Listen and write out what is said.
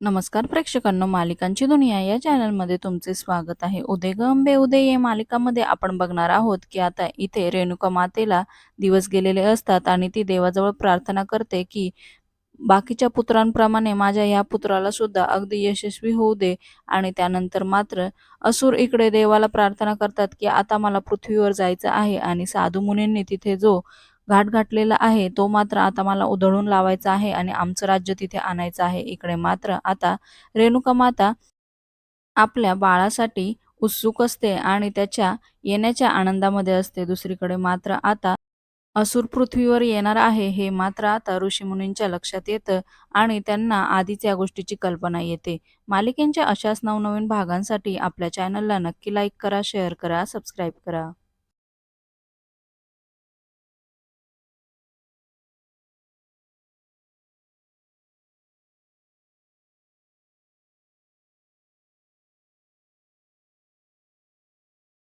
नमस्कार प्रेक्षकांनो मालिकांची दुनिया या चॅनलमध्ये तुमचे स्वागत आहे. उदय गंबे उदय या मालिकामध्ये आपण बघणार आहोत की आता इथे रेणुका मातेला दिवस गेलेले असतात आणि ती देवाजवळ प्रार्थना करते की बाकीच्या पुत्रांप्रमाणे माझ्या या पुत्राला सुद्धा अगदी यशस्वी होऊ दे आणि त्यानंतर मात्र असुर इकडे देवाला प्रार्थना करतात की आता मला पृथ्वीवर जायचं आहे आणि साधू मुनींनी तिथे जो घाट घातलेला आहे तो मात्र आता मला उधळून लावायचा आहे आणि आमचं राज्य तिथे आणायचं आहे. इकडे मात्र आता रेणुका माता आपल्या बाळासाठी उत्सुक असते आणि त्याच्या येण्याच्या आनंदामध्ये असते. दुसरीकडे मात्र आता असुर पृथ्वीवर येणार आहे हे मात्र आता ऋषीमुनींच्या लक्षात येतं आणि त्यांना आधीच या गोष्टीची कल्पना येते. मालिकेंच्या अशाच नवनवीन भागांसाठी आपल्या चॅनलला नक्की लाईक करा शेअर करा सबस्क्राईब करा.